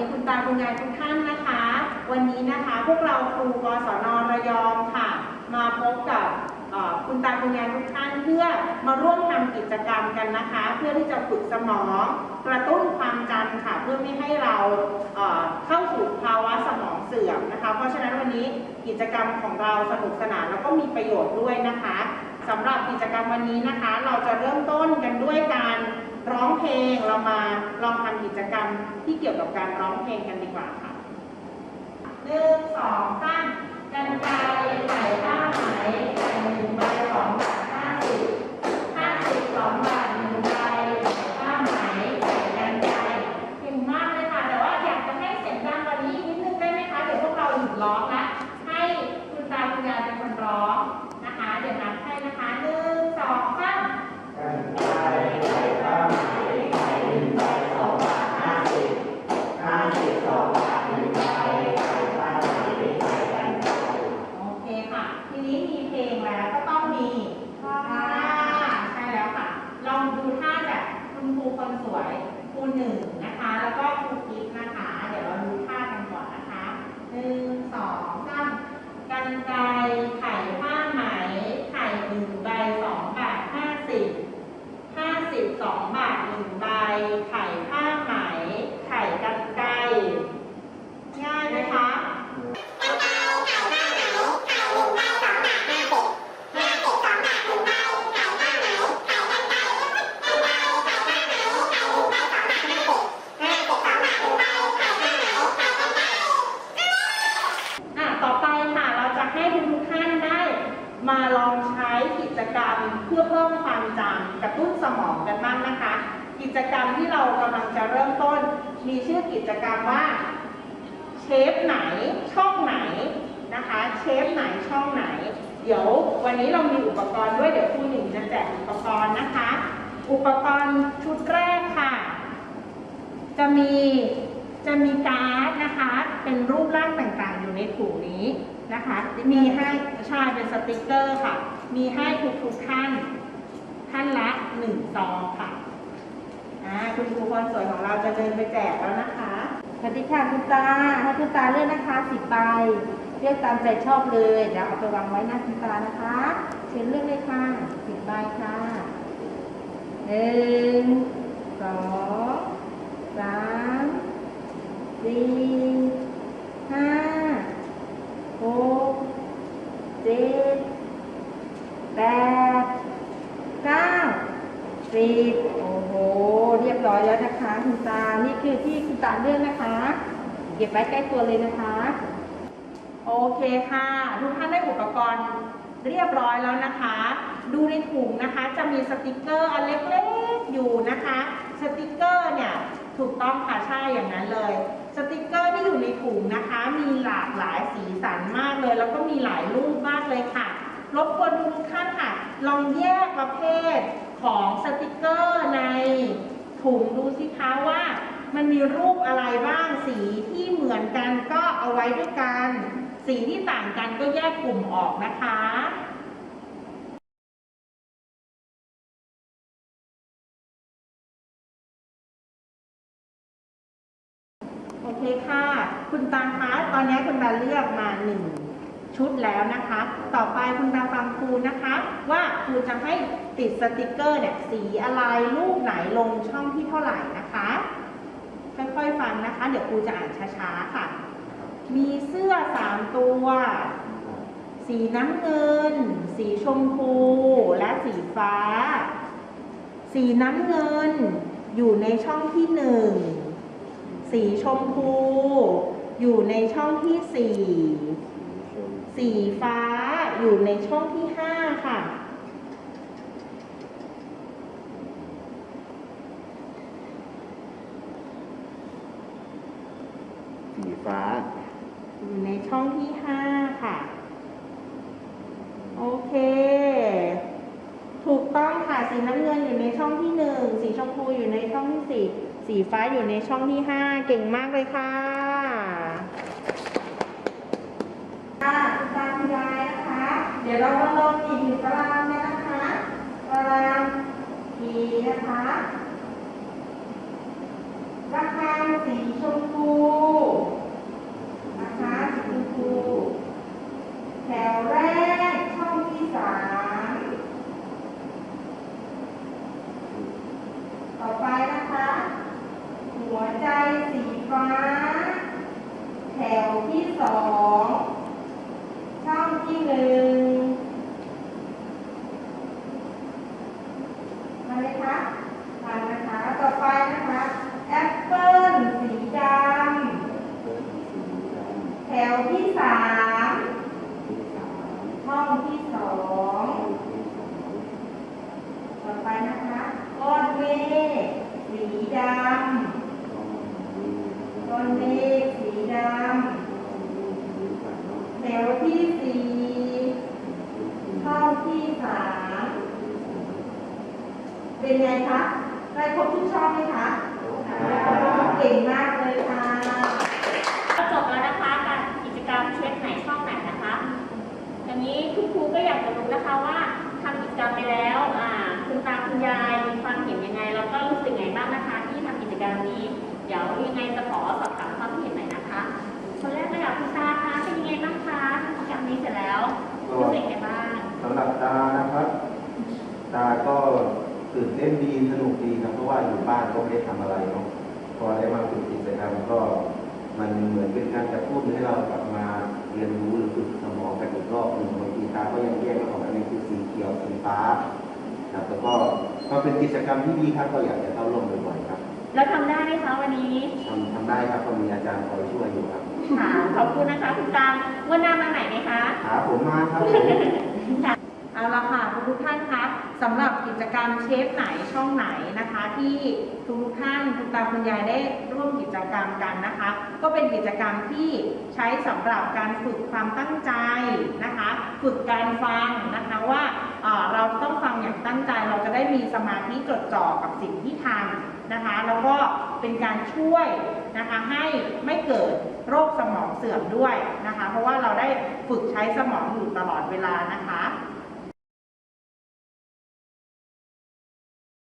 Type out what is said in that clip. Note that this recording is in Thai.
ดีคุณตาคุณยายทุกท่านนะคะ วันนี้นะคะพวกเราครูกศนระยองค่ะ มาพบกับคุณตาคุณยายทุกท่านเพื่อมาร่วมทำกิจกรรมกันนะคะ เพื่อที่จะฝึกสมอง กระตุ้นความจำค่ะ เพื่อไม่ให้เราเอ่อเข้าสู่ภาวะสมองเสื่อมนะคะ เพราะฉะนั้นวันนี้กิจกรรมของเราสนุกสนานแล้วก็มีประโยชน์ด้วยนะคะสำหรับกิจกรรมวันนี้นะคะ เราจะเริ่มต้นกันด้วยการ ร้องเพลงเรามาลองทำกิจกรรมที่เกี่ยวกับการร้องเพลงกันดีกว่าค่ะหนึ่งสองสามกันไกรไก่ผ้าไหมใส่หนึ่งใบ ค จำกระตุ้นสมองกันบ้างนะคะ กิจกรรมที่เรากำลังจะเริ่มต้น มีชื่อกิจกรรมว่าเชฟไหนช่องไหนนะคะ เชฟไหนช่องไหน เดี๋ยววันนี้เรามีอุปกรณ์ด้วยเดี๋ยวครูหนึ่งจะแจกอุปกรณ์นะคะ อุปกรณ์ชุดแรกค่ะ จะมีจะมีการ์ดนะคะ เป็นรูปร่างต่างๆ อยู่ในถุงนี้นะคะ มีให้ใช่เป็นสติกเกอร์ค่ะ มีให้ทุกๆท่าน หนึ่งซองค่ะอ่าคุณครูคนสวยของเราจะเดินไปแจกแล้วนะคะสวัสดีค่ะคุณตาให้คุณตาเลือกนะคะสิบใบเลือกตามใจชอบเลยเดี๋ยวเอาไปวางไว้หน้าคุณตานะคะเชิญเลือกเลยค่ะสิบใบค่ะหนึ่งสองสามสี่ห้าหกเจ็ดแปดเก้า สิบโอ้โห เรียบร้อยแล้วนะคะ คุณตา นี่คือที่คุณตาเลือกนะคะ เก็บไว้ใกล้ตัวเลยนะคะ โอเคค่ะ ทุกท่านได้อุปกรณ์เรียบร้อยแล้วนะคะ ดูในถุงนะคะ จะมีสติกเกอร์อันเล็กๆอยู่นะคะ สติกเกอร์เนี่ยถูกต้องค่ะใช่อย่างนั้นเลย สติกเกอร์ที่อยู่ในถุงนะคะ มีหลากหลายสีสันมากเลย แล้วก็มีหลายรูปมากเลยค่ะ รบกวนทุกท่านค่ะ ลองแยกประเภท ติกเกอร์ในถุงดูสิคะว่ามันมีรูปอะไรบ้างสีที่เหมือนกันก็เอาไว้ด้วยกัน สีที่ต่างกันก็แยกกลุ่มออกนะคะโอเคค่ะ คุณตาคะตอนนี้คุณตาเลือกมาหนึ่งชุดแล้วนะคะ ต่อไปคุณตาฟังครูนะคะ ว่าครูจะให้ ติดสติกเกอร์เนี่ยสีอะไรรูปไหนลงช่องที่เท่าไหร่นะคะ ค่อยๆฟังนะคะ เดี๋ยวครูจะอ่านช้าๆค่ะ มีเสื้อสามตัว สีน้ำเงิน สีชมพู และสีฟ้า สีน้ำเงินอยู่ในช่องที่หนึ่งสีชมพู อยู่ในช่องที่สี่สีฟ้าอยู่ในช่องที่ห้าค่ะ สีฟ้า อยู่ในช่องที่ห้าค่ะ โอเค ถูกต้องค่ะ สีน้ำเงินอยู่ในช่องที่หนึ่ง สีชมพูอยู่ในช่องที่สี่ สีฟ้าอยู่ในช่องที่ห้า เก่งมากเลยค่ะค่ะคุณตาคุณยายนะคะ เดี๋ยวเรามาลงอีกหนึ่งตารางเนี่ยนะคะ ตารางทีนะคะระฆังสี ไปนะคะก้อนเมฆสีดำก้อน เมฆสีดำแถวที่สี่ช่องที่สามเป็นไงคะได้ครบทุกช่องไหมคะเก่งมากเลยค่ะก็จบแล้วนะคะการกิจกรรมเช็คไหนช่องไหนนะคะทีนี้คุณครูก็อยากจะรู้นะคะว่าทำกิจกรรมไปแล้วอ่าคุณตาคุณยาย สอบถามความคิดเห็นหน่อยนะคะคนแรกก็อยากคุณตาคะเป็นยังไงบ้างคะทำกิจกรรมนี้เสร็จแล้วรู้สึกไงบ้างสำหรับตานะครับ ตาก็ตื่นเต้นดีสนุกดีครับเพราะว่าอยู่บ้านก็ไม่ได้ทำอะไรเนาะพอได้มาฝึกกิจกรรมก็มันเหมือนเป็นการกระตุ้นให้เรากลับมาเรียนรู้หรือฝึกสมองกันอีกรอบหนึ่งบางทีตาก็ยังแยกไม่ออกอันนี้คือสีเขียวสีฟ้าครับแล้วก็ก็เป็นกิจกรรมที่ดีครับก็อยากจะเข้าร่วมบ่อยๆครับ แล้วทำได้ไหมคะวันนี้ ทำทำได้ครับก็มีอาจารย์คอยช่วยอยู่ครับค่ะ ขอบคุณนะคะคุณตาวันหน้ามาใหม่ไหมคะ หาผมมาครับผม เอาละค่ะทุกท่านคะสำหรับกิจกรรมเชฟไหนช่องไหนนะคะ ที่ทุกท่านคุณตาคุณยายได้ร่วมกิจกรรมกันนะคะ ก็เป็นกิจกรรมที่ใช้สำหรับการฝึกความตั้งใจนะคะ ฝึกการฟังนะคะว่าเอ่อ เราต้องฟังอย่างตั้งใจเราจะได้มีสมาธิจดจ่อกับสิ่งที่ทำนะคะ แล้วก็เป็นการช่วยนะคะให้ไม่เกิดโรคสมองเสื่อมด้วยนะคะ เพราะว่าเราได้ฝึกใช้สมองอยู่ตลอดเวลานะคะ